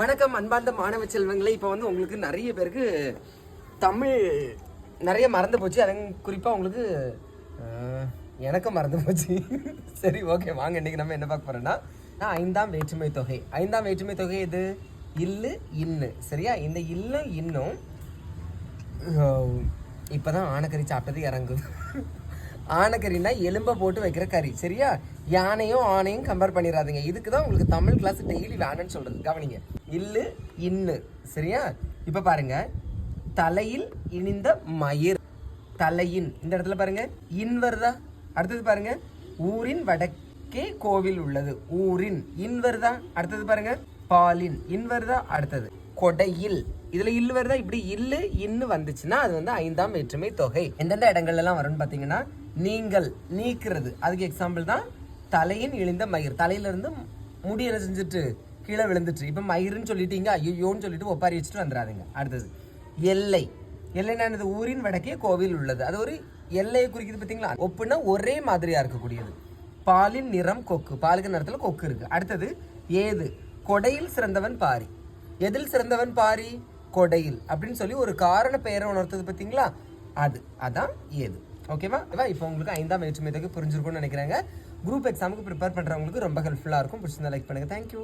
வணக்கம் அன்பார்ந்த மாணவ செல்வங்களே. இப்போ வந்து உங்களுக்கு நிறைய பேருக்கு தமிழ் நிறைய மறந்து போச்சு. அது குறிப்பாக உங்களுக்கு எனக்கும் மறந்து போச்சு. சரி ஓகே வாங்க இன்றைக்கி நம்ம என்ன பார்க்க போகிறோன்னா நான் ஐந்தாம் வேற்றுமை தொகை. ஐந்தாம் வேற்றுமை தொகை எது? இல்லு இன்னு. சரியா? இந்த இல்லும் இன்னும் இப்போ தான் ஆனக்கறி சாப்பிட்டது இறங்குது. ஆனக்கறினா எலும்பை போட்டு வைக்கிற கறி. சரியா? யானையும் ஆணையும் கம்பேர் பண்ணிடாதீங்க இதுக்கு தான் உங்களுக்கு தமிழ் கிளாஸ் டெய்லி வேணும்னு சொல்கிறது கவனிங்க. இல்லு இன்னு. சரியா? இப்போ பாருங்க. தலையில் இனிந்த மயிர். தலையின். இந்த இடத்துல பாருங்க. இன் வருதா? அடுத்தது பாருங்க. ஊரின் வடக்கே கோவில் உள்ளது. ஊரின். இன் வருதா? அடுத்தது பாருங்க. பாலின். இன் வருதா? அடுத்தது. கொடையில். இதுல இல்லு வருதா? இப்படி இல்லு இன்னு வந்துச்சுன்னா அது வந்து ஐந்தாம் வேற்றுமை தொகை. எந்தெந்த இடங்கள்ல எல்லாம் வரும்னு பாத்தீங்கன்னா நீங்கள் நீக்கிறது. அதுக்கு எக்ஸாம்பிள் தான் தலையின் இழிந்த மயிர். தலையிலிருந்து முடி என்ன செஞ்சுட்டு கீழே விழுந்துட்டு இப்போ மயிருன்னு சொல்லிட்டீங்க ஐயோன்னு சொல்லிட்டு ஒப்பாரி வச்சுட்டு வந்துடாதீங்க அடுத்தது எல்லை. எல்லைன்னா என்னது ஊரின் வடக்கே கோவில் உள்ளது. அது ஒரு எல்லையை குறிக்குது பார்த்தீங்களா ஒப்புனா ஒரே மாதிரியாக இருக்கக்கூடியது. பாலின் நிறம் கொக்கு. பாலுக்கு நிறத்தில் கொக்கு இருக்குது அடுத்தது ஏது? கொடையில் சிறந்தவன் பாரி. எதில் சிறந்தவன் பாரி? கொடையில். அப்படின்னு சொல்லி ஒரு காரண பெயரை உணர்த்தது பார்த்தீங்களா? அது. அதான் ஏது. ஓகேவா இப்போ உங்களுக்கு ஐந்தாம் வேற்றுமை தொகை புரிஞ்சிருக்கும்னு நினைக்கிறேங்க. குரூப் எக்ஸாமுக்கு ப்ரிப்பேர் பண்ணுறவங்களுக்கு ரொம்ப ஹெல்ப்ஃபுல்லாக இருக்கும். பிடிச்சிருந்தா லைக் பண்ணுங்க. தேங்க்யூ